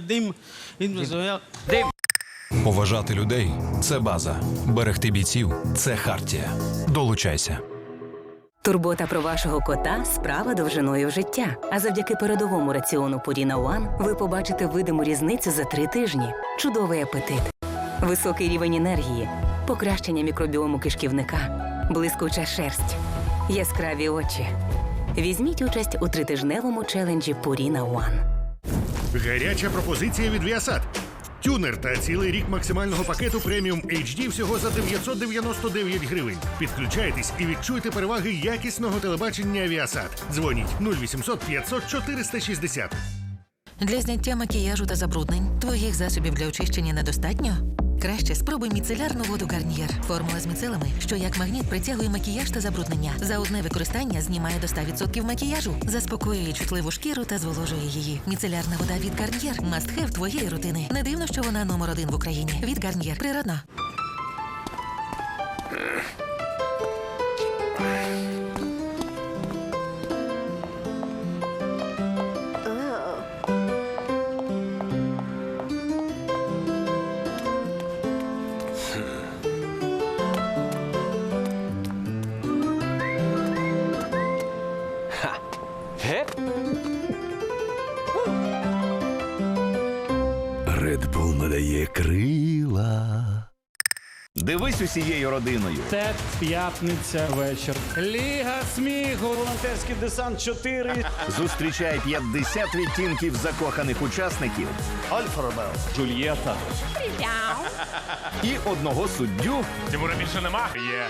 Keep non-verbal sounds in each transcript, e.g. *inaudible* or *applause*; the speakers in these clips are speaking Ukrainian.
Dim, Дим. Поважати людей це база. Берегти бійців це хартія. Долучайся. Турбота про вашого кота справа довжиною в життя. А завдяки передовому раціону Purina One ви побачите видиму різницю за три тижні. Чудовий апетит, високий рівень енергії, покращення мікробіому кишківника, блискуча шерсть, яскраві очі. Візьміть участь у тритижневому челенджі Purina One. Гаряча пропозиція від Viasat. Тюнер та цілий рік максимального пакету преміум HD всього за 999 гривень. Підключайтесь і відчуйте переваги якісного телебачення Viasat. Дзвоніть 0800 500 460. Для зняття макіяжу та забруднень твоїх засобів для очищення недостатньо? Краще спробуй міцелярну воду Гарнієр. Формула з міцелами, що як магніт притягує макіяж та забруднення. За одне використання знімає до 100% макіяжу, заспокоює чутливу шкіру та зволожує її. Міцелярна вода від Гарнієр – мастхев твоєї рутини. Не дивно, що вона номер один в Україні. Від Гарнієр. Природна. Дивись усією родиною. Тет, п'ятниця, вечір. Ліга сміху, волонтерський десант 4. Зустрічай 50 відтінків закоханих учасників. Альфа Ромео. Джульєта. І одного суддю Тимура більше нема. Є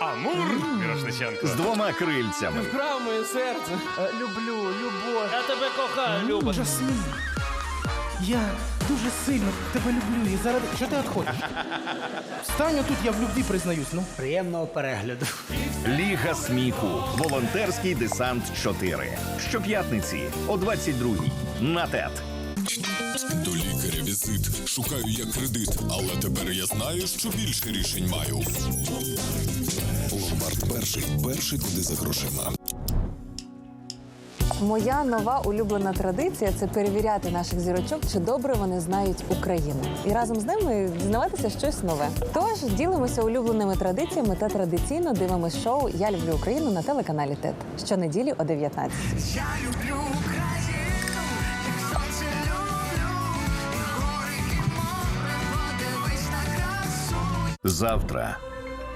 Амур Мірошниченко. з двома крильцями. Вкрав моє серце. Люблю, любов. Я тебе кохаю, Люба. Жасмін, я дуже сильно тебе люблю і заради. Що ти відходиш? Встань тут, я в любві признаюсь. Ну. Приємного перегляду. Ліга сміху. Волонтерський десант 4. Щоп'ятниці о 22-й. На ТЕТ. До лікаря візит. Шукаю я кредит, але тепер я знаю, що більше рішень маю. Ломбард перший. Перший куди за грошима. Моя нова улюблена традиція це перевіряти наших зірочок, чи добре вони знають Україну, і разом з ними дізнаватися щось нове. Тож ділимося улюбленими традиціями та традиційно дивимося шоу Я люблю Україну на телеканалі ТЕТ щонеділі о 19. Завтра.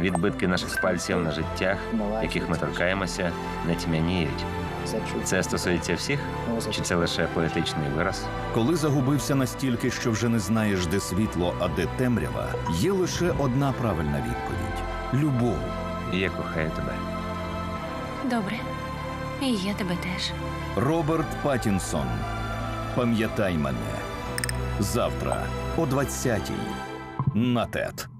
Відбитки наших пальців на життях, яких ми торкаємося, не тьмяніють. Це стосується всіх, чи це лише поетичний вираз? Коли загубився настільки, що вже не знаєш, де світло, а де темрява, є лише одна правильна відповідь любов. Я кохаю тебе. Добре. І я тебе теж. Роберт Паттінсон. Пам'ятай мене. Завтра о 20-й. На ТЕТ.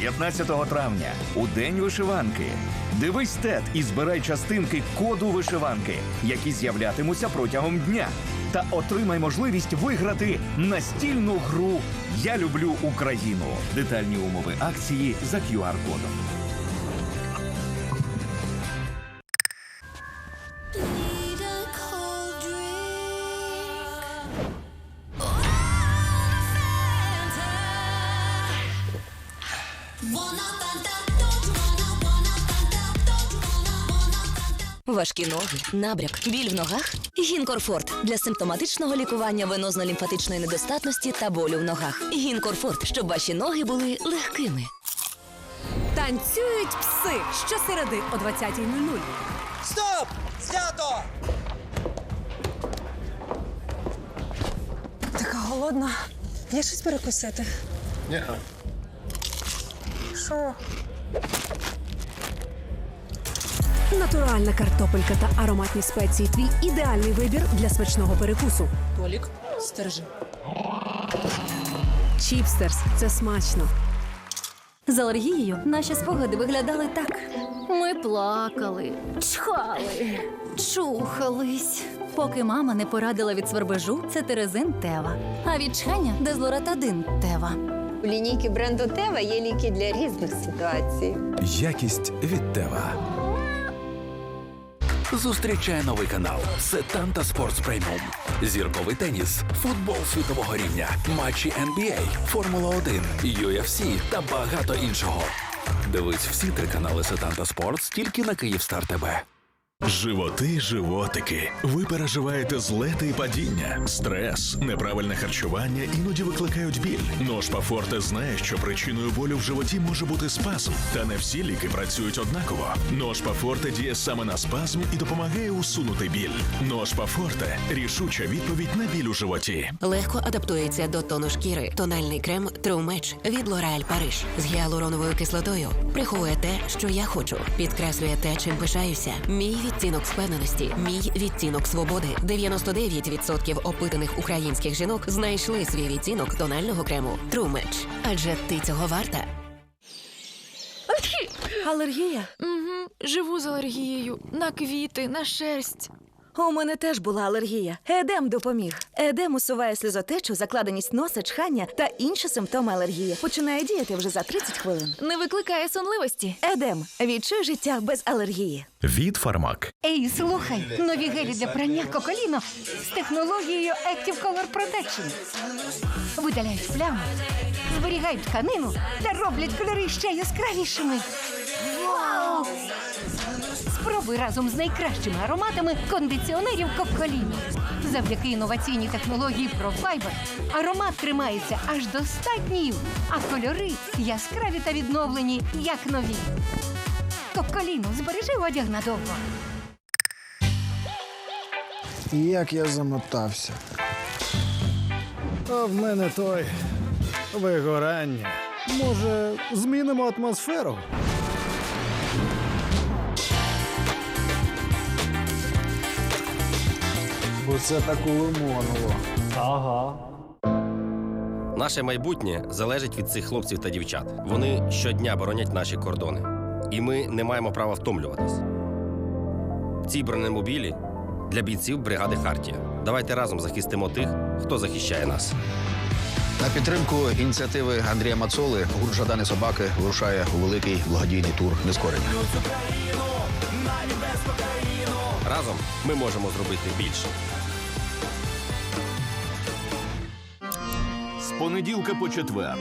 15 травня у день вишиванки. Дивись ТЕТ і збирай частинки коду вишиванки, які з'являтимуться протягом дня. Та отримай можливість виграти настільну гру Я люблю Україну. Детальні умови акції за QR-кодом. Важкі ноги, набряк, біль в ногах. Гінкорфорт для симптоматичного лікування венозно-лімфатичної недостатності та болю в ногах. Гінкорфорт, щоб ваші ноги були легкими. Танцюють пси щосереди о 20.00. Стоп! Знято! Така голодна. Є щось перекусити? Ні. Що? Натуральна картопелька та ароматні спеції. Твій ідеальний вибір для смачного перекусу. Толік, стержи. Чіпстерс це смачно. З алергією наші спогади виглядали так. Ми плакали, чхали, чухались. Поки мама не порадила від свербежу, це терезин Тева. А від чхання дезлоратадин Тева. У лінійки бренду Тева є ліки для різних ситуацій. Якість від Тева. Зустрічає новий канал Сетанта Спортс Преміум. Зірковий теніс, футбол світового рівня, матчі NBA, Формула 1, UFC та багато іншого. Дивись всі три канали Сетанта Спортс тільки на Київстар ТБ. Животи, животики. Ви переживаєте злети і падіння, стрес, неправильне харчування іноді викликають біль. Ножпа Форте знає, що причиною болю в животі може бути спазм, та не всі ліки працюють однаково. Ножпа Форте діє саме на спазм і допомагає усунути біль. Ножпа Форте рішуча відповідь на біль у животі. Легко адаптується до тону шкіри. Тональний крем Match від L'Oreal Paris з гіалуроновою кислотою. Приховує те, що я хочу. Підкреслює те, чим пишаюся. Мій відтінок впевненості, мій відтінок свободи. 99% опитаних українських жінок знайшли свій відтінок тонального крему True Match. Адже ти цього варта. Алергія? Угу. Живу з алергією на квіти, на шерсть. У мене теж була алергія. Едем допоміг. Едем усуває сльозотечу, закладеність носа, чхання та інші симптоми алергії. Починає діяти вже за 30 хвилин. Не викликає сонливості. Едем. Відчуй життя без алергії. Від Фармак. Ей, слухай, нові гелі для прання коколіно з технологією Active Color Protection. Видаляють плями, зберігають тканину та роблять кольори ще яскравішими. Вау! Спробуй разом з найкращими ароматами кондиціонерів Коколіно. Завдяки інноваційній технології ProFiber аромат тримається аж до 100 днів, а кольори яскраві та відновлені, як нові. Коколіно, збережи одяг надовго. Як я замотався. А в мене той вигорання. Може, змінимо атмосферу? Бо це так у Ага. Наше майбутнє залежить від цих хлопців та дівчат. Вони щодня боронять наші кордони. І ми не маємо права втомлюватись. Ці бронемобілі для бійців бригади Хартія. Давайте разом захистимо тих, хто захищає нас. На підтримку ініціативи Андрія Мацоли гурт Жадани собаки вирушає у великий благодійний тур нескорення. Разом ми можемо зробити більше. З понеділка по четвер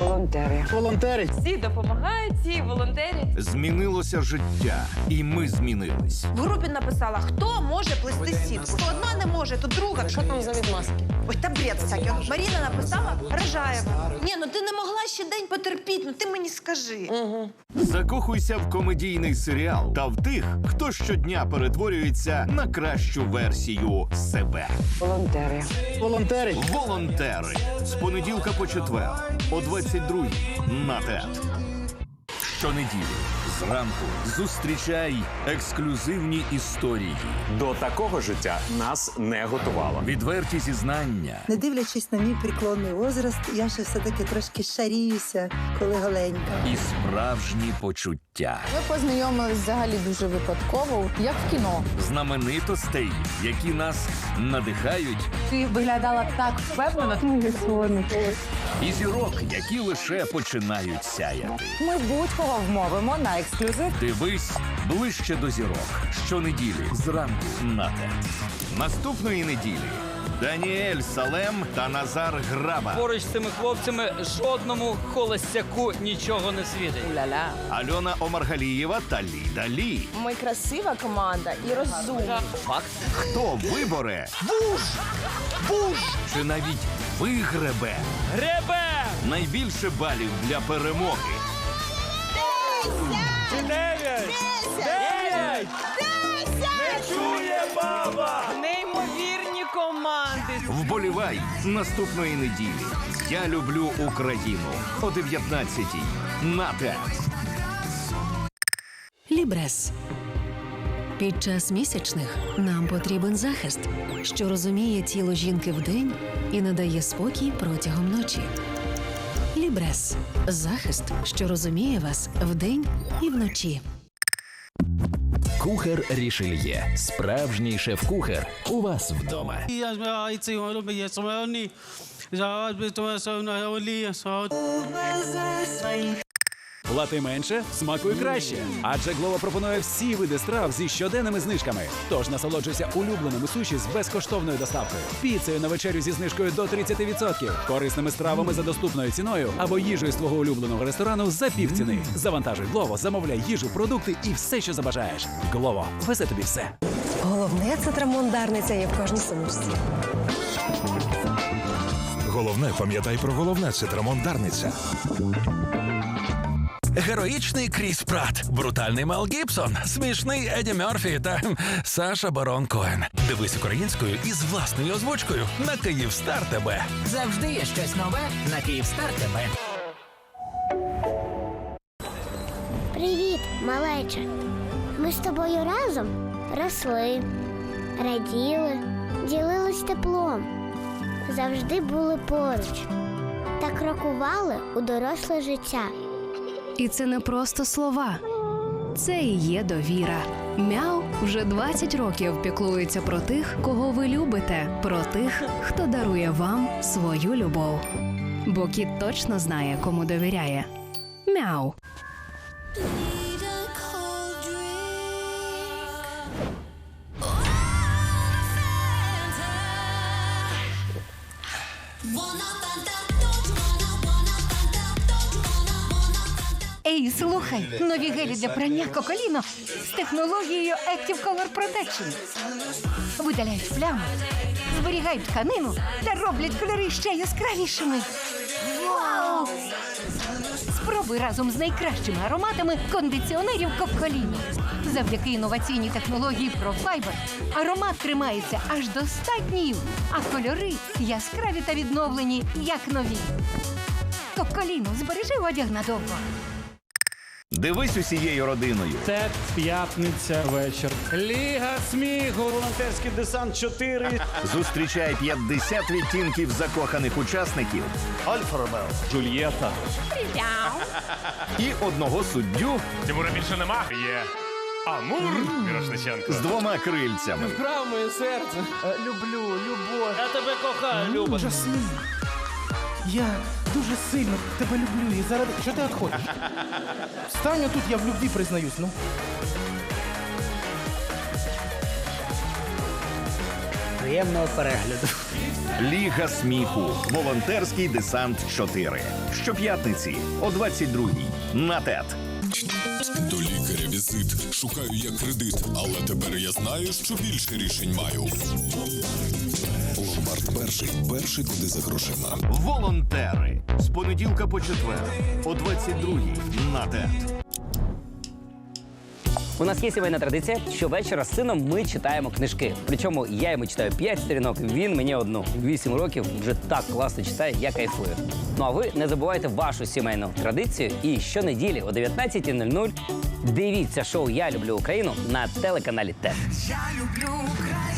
Волонтери. Волонтери. Всі допомагають, всі волонтери. змінилося життя, і ми змінились. В групі написала, хто може плести сітку. Одна не може, то друга. Що там за відмазки? Ой, та бред всякий. Маріна написала Рожаєва. Ні, ну ти не могла ще день потерпіти, ну ти мені скажи. Угу. Закохуйся в комедійний серіал та в тих, хто щодня перетворюється на кращу версію себе. Волонтери. Волонтери. Волонтери. З понеділка по четвер о 22 на ТЕТ. Щонеділі зранку зустрічай ексклюзивні історії. До такого життя нас не готувало. Відверті зізнання. Не дивлячись на мій преклонний возраст, я ще все-таки трошки шаріюся, коли голенька. І справжні почуття. Ми познайомились взагалі дуже випадково, як в кіно. Знаменитостей, які нас надихають, Ти виглядала так впевнено. І зірок, які лише починають сяяти. Ми будь-кого вмовимо на ексклюзив. Дивись ближче до зірок. Щонеділі зранку на ТЕТ. Наступної неділі Даніель Салем та Назар Граба. Поруч з цими хлопцями жодному холостяку нічого не світить. Ля-ля. Альона Омаргалієва та Ліда Лі. Ми красива команда і розумні. Факт. Хто виборе? Буш! Буш! Чи навіть вигребе? Гребе! Найбільше балів для перемоги. Дев'ять! Дев'ять! Не чує баба! Неймовірні команди. Вболівай наступної неділі. Я люблю Україну о 19-й на ТЕТ. Лібрес. Під час місячних нам потрібен захист, що розуміє тіло жінки вдень і надає спокій протягом ночі. Лібрес захист, що розуміє вас вдень і вночі. Кухар Рішельє. Справжній шеф-кухар. У вас вдома. Плати менше, смакуй краще. Адже Глова пропонує всі види страв зі щоденними знижками. Тож насолоджуйся улюбленими суші з безкоштовною доставкою, піцею на вечерю зі знижкою до 30%, корисними стравами за доступною ціною або їжею з твого улюбленого ресторану за півціни. Завантажуй Глово, замовляй їжу, продукти і все, що забажаєш. Глово везе тобі все. Головне це трамондарниця є в кожній сумочці. Головне, пам'ятай про головне цитрамон Дарниця. Героїчний Кріс Прат, брутальний Мел Гібсон, смішний Еді Мерфі та *laughs* Саша Барон Коен. Дивись українською із власною озвучкою на Київстар ТБ. Завжди є щось нове на Київстар ТБ. Привіт, малеча. Ми з тобою разом росли, раділи, ділились теплом, завжди були поруч та крокували у доросле життя. І це не просто слова, це і є довіра. Мяу вже 20 років піклується про тих, кого ви любите, про тих, хто дарує вам свою любов. Бо кіт точно знає, кому довіряє. Мяу. Ей, слухай, нові гелі для прання коколіно з технологією Active Color Protection. Видаляють плями, зберігають тканину та роблять кольори ще яскравішими. Вау! Спробуй разом з найкращими ароматами кондиціонерів Коколіно. Завдяки інноваційній технології ProFiber аромат тримається аж до 100 днів, а кольори яскраві та відновлені, як нові. Коколіно, збережи одяг надовго. Дивись усією родиною. Тет, п'ятниця, вечір. Ліга сміху, волонтерський десант 4. Зустрічай 50 відтінків закоханих учасників. Альфа Ромео. Джульєта. І одного суддю Тимура більше нема. Є. Амур Мірошниченко. з двома крильцями. Вкрав моє серце. Е, Люблю, любов. Я тебе кохаю, Люба. Жасмін. Я дуже сильно тебе люблю і заради. Що ти відходиш? Стань тут, я в любві признаюсь, ну. Приємного перегляду. Ліга сміху. Волонтерський десант 4. Щоп'ятниці о 22-й. На ТЕТ. До лікаря візит. Шукаю я кредит, але тепер я знаю, що більше рішень маю. Перший. Перший куди за грошима. Волонтери. З понеділка по четвер о 22-й. На ТЕТ. У нас є сімейна традиція. Щовечора з сином ми читаємо книжки. Причому я йому читаю 5 сторінок, він мені одну. Вісім років вже так класно читає, я кайфую. Ну а ви не забувайте вашу сімейну традицію. І щонеділі о 19.00 дивіться шоу Я люблю Україну на телеканалі ТЕТ. Я люблю Україну,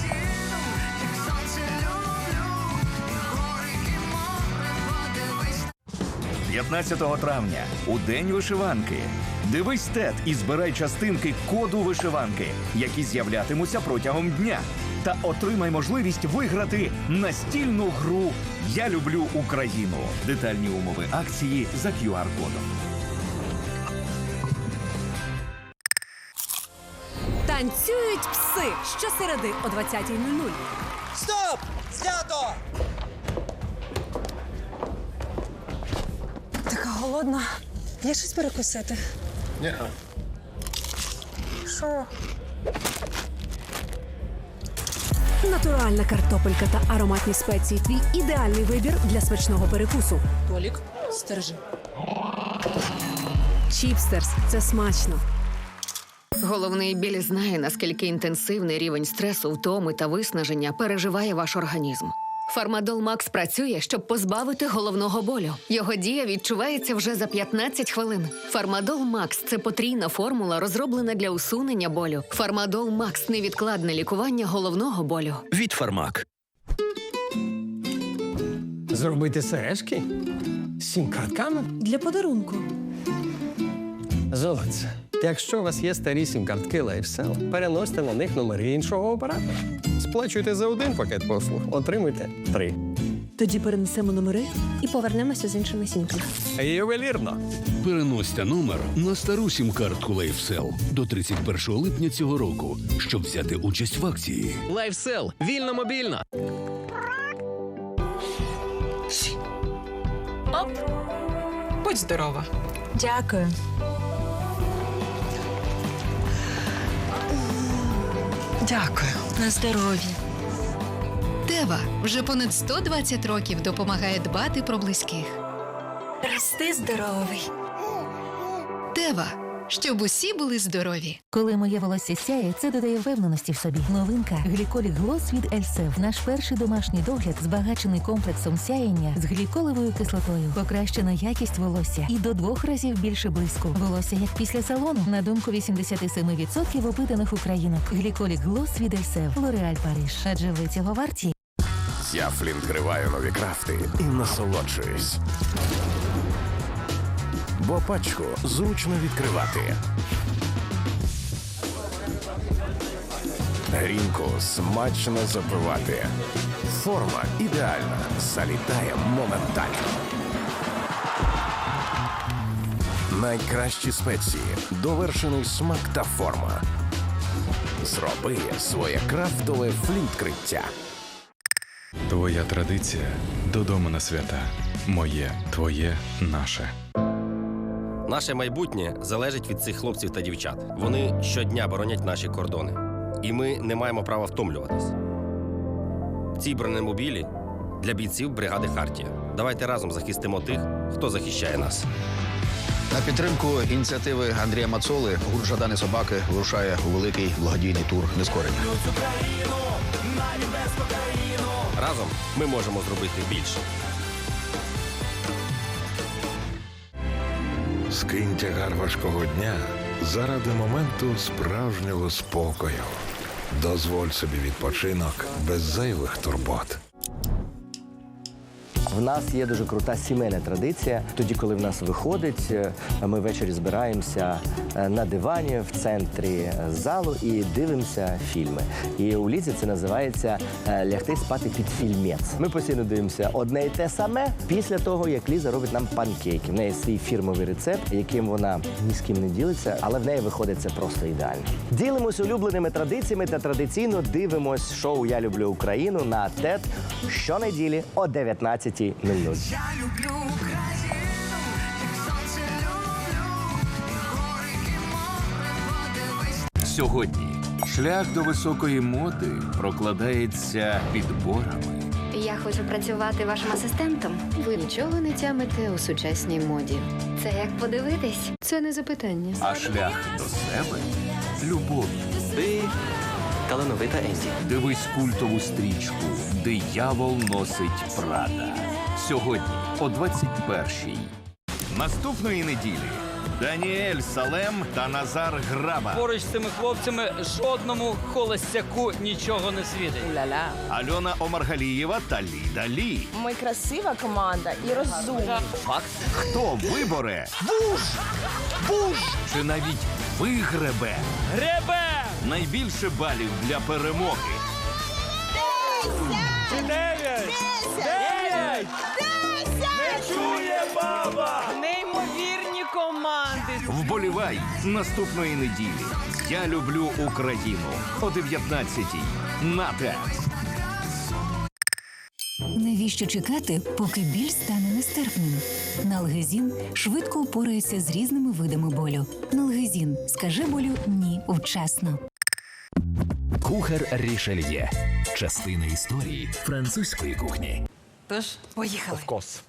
15 травня у день вишиванки. Дивись ТЕТ і збирай частинки коду вишиванки, які з'являтимуться протягом дня. Та отримай можливість виграти настільну гру Я люблю Україну. Детальні умови акції за QR-кодом. Танцюють пси щосереди о 20.00. Стоп! Знято! Голодна. Є щось перекусити? Ні. Що? Натуральна картопелька та ароматні спеції. Твій ідеальний вибір для смачного перекусу. Толік, стержи. Чіпстерс це смачно. Головний біль знає, наскільки інтенсивний рівень стресу, втоми та виснаження переживає ваш організм. Фармадол Макс працює, щоб позбавити головного болю. Його дія відчувається вже за 15 хвилин. Фармадол Макс це потрійна формула, розроблена для усунення болю. Фармадол Макс невідкладне лікування головного болю. Від Фармак. Зробити сережки? З сім картками? Для подарунку. Золоце. Якщо у вас є старі сім-картки LifeSell, переносьте на них номери іншого оператора. Сплачуйте за один пакет послуг, отримуйте три. Тоді перенесемо номери І повернемося з іншими сімками. Ювелірно. Переносьте номер на стару сім-картку LifeSell до 31 липня цього року, щоб взяти участь в акції. Лайфсел. Вільно мобільно. Оп. Будь здорова. Дякую. Дякую. На здоров'я. Тева вже понад 120 років допомагає дбати про близьких. Рости здоровий. Тева, щоб усі були здорові. Коли моє волосся сяє, це додає впевненості в собі. Новинка гліколік Глос від Ельсев. Наш перший домашній догляд збагачений комплексом сяєння з гліколевою кислотою. Покращена якість волосся і до двох разів більше блиску. Волосся як після салону. На думку 87% опитаних українок. Гліколік Глос від Ельсев. Лореаль Париж. Адже ви цього варті. Я флінт криваю нові крафти і насолоджуюсь. Бо пачку зручно відкривати. Грінку смачно запивати. Форма ідеальна. Залітає моментально. Найкращі спеції, довершений смак та форма. Зроби своє крафтове флінт-криття. Твоя традиція додому на свята. Моє, твоє, наше. Наше майбутнє залежить від цих хлопців та дівчат. Вони щодня боронять наші кордони. І ми не маємо права втомлюватись. Ці бронемобілі для бійців бригади Хартія. Давайте разом захистимо тих, хто захищає нас. На підтримку ініціативи Андрія Мацоли гурт Жадани собаки вирушає у великий благодійний тур нескорення. Разом ми можемо зробити більше. Скинь тягар важкого дня заради моменту справжнього спокою. Дозволь собі відпочинок без зайвих турбот. В нас є дуже крута сімейна традиція. Тоді, коли в нас виходить, е, ми ввечері збираємося е, на дивані в центрі е, залу і дивимося фільми. І у лізі це називається лягти спати під фільмець. Ми постійно дивимося одне і те саме після того, як Ліза робить нам панкейки. В неї свій фірмовий рецепт, яким вона ні з ким не ділиться, але в неї виходить це просто ідеально. Ділимось улюбленими традиціями та традиційно дивимось шоу Я люблю Україну на ТЕТ щонеділі о 19.00. Я люблю Україну. Сьогодні шлях до високої моди прокладається підборами. Я хочу працювати вашим асистентом. Ви нічого не тямите у сучасній моді. Це як подивитись? Це не запитання. А шлях до себе любов'ю. Ти талановита Езі. Дивись культову стрічку Диявол носить Прада. Сьогодні о 21-й. Наступної неділі Даніель Салем та Назар Граба. Поруч з цими хлопцями жодному холостяку нічого не світить. Ля-ля. Альона Омаргалієва та Ліда Лі. Ми красива команда і розумна. Факт. Хто виборе? Буш! Буш! Чи навіть вигребе? Гребе! Найбільше балів для перемоги. Не чує баба! Неймовірні команди. Вболівай наступної неділі. Я люблю Україну о 19-й. На ТЕТ. Навіщо чекати, поки біль стане нестерпним? Налгезін швидко упорається з різними видами болю. Налгезін скаже болю ні вчасно. Кухар Рішельє. Частина історії французької кухні. Тож, поїхали. Кос.